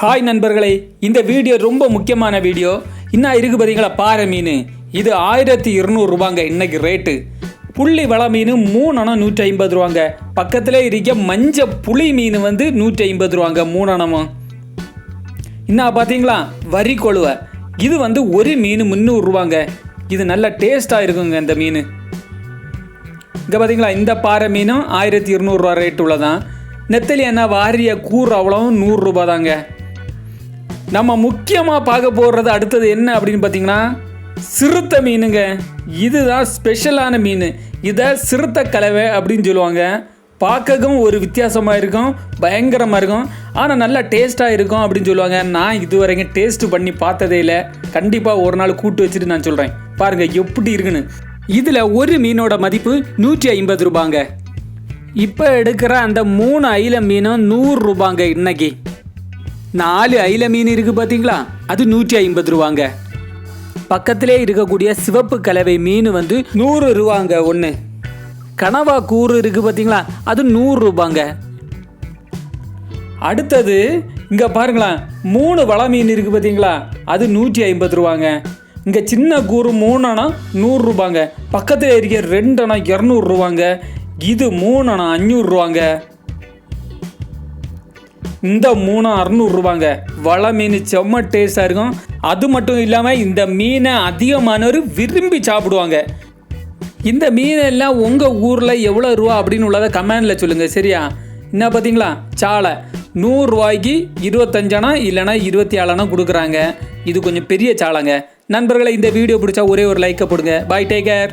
Hi நண்பர்களே. இந்த video ரொம்ப முக்கியமான வீடியோ. இன்னும் இருக்கு பார்த்தீங்களா பாறை மீன். இது ஆயிரத்தி இருநூறுபாங்க இன்னைக்கு ரேட்டு. புள்ளி வள மீன் மூணு அணம் நூற்றி ஐம்பது ரூபாங்க. பக்கத்திலே இருக்க மஞ்ச புளி மீன் வந்து நூற்றி ஐம்பது ரூபாங்க மூணு அணமும் இன்னும் பார்த்தீங்களா வரி கொழுவை. இது வந்து ஒரு மீன் முந்நூறுரூவாங்க இது நல்ல டேஸ்ட்டாக இருக்குங்க இந்த மீன். இங்கே பார்த்தீங்களா இந்த பாறை மீனும் ஆயிரத்தி இருநூறுவா ரேட் உள்ளதான். நெத்தலி என்ன வாரிய கூறு அவ்வளவும் நூறுரூபா தாங்க நம்ம முக்கியமாக பார்க்க போடுறது அடுத்தது என்ன அப்படின்னு பார்த்தீங்கன்னா சிறுத்தை மீனுங்க. இதுதான் ஸ்பெஷலான மீன். இதை சிறுத்தை கலவை அப்படின்னு சொல்லுவாங்க. பார்க்கவும் ஒரு வித்தியாசமாக இருக்கும் பயங்கரமாக இருக்கும். ஆனால் நல்லா டேஸ்ட்டாக இருக்கும் அப்படின்னு சொல்லுவாங்க. நான் இது வரைக்கும் பண்ணி பார்த்ததே இல்லை. கண்டிப்பாக ஒரு நாள் கூட்டு வச்சுட்டு நான் சொல்கிறேன் பாருங்கள் எப்படி இருக்குன்னு. இதில் ஒரு மீனோட மதிப்பு நூற்றி ஐம்பது ரூபாங்க. இப்போ எடுக்கிற அந்த மூணு ஐல மீனும் நூறு ரூபாங்க இன்னைக்கு. நாலு ஐல மீன் இருக்கு பார்த்தீங்களா அது நூற்றி ஐம்பது ரூபாங்க. பக்கத்திலே இருக்கக்கூடிய சிவப்பு கலவை மீன் வந்து நூறு ரூபாங்க ஒன்று கனவா கூறு இருக்கு பார்த்தீங்களா அது நூறு ரூபாங்க. அடுத்தது இங்கே பாருங்களேன் மூணு வள மீன் இருக்கு பார்த்தீங்களா அது நூற்றி ஐம்பது ரூபாங்க. இங்கே சின்ன கூறு மூணுனா நூறுரூபாங்க பக்கத்தில் இருக்கிற ரெண்டுனா இரநூறுவாங்க இது மூணுனா அஞ்சூறுரூவாங்க இந்த மூணு அறநூறுரூவாங்க வலை மீன் செம்ம டேஸ்டாக இருக்கும். அது மட்டும் இல்லாமல் இந்த மீனை அதிகமானவர் விரும்பி சாப்பிடுவாங்க. இந்த மீனெல்லாம் உங்கள் ஊரில் எவ்வளோ ரூபா அப்படின்னு உள்ளதை கமெண்டில் சொல்லுங்கள் சரியா? என்ன பார்த்தீங்களா? சாலை. நூறுரூவாய்க்கு இருபத்தஞ்சனா இல்லைனா இருபத்தி ஏழனா கொடுக்குறாங்க. இது கொஞ்சம் பெரிய சாலைங்க. நண்பர்களை இந்த வீடியோ பிடிச்சா ஒரே ஒரு லைக்கை போடுங்க. Bye take care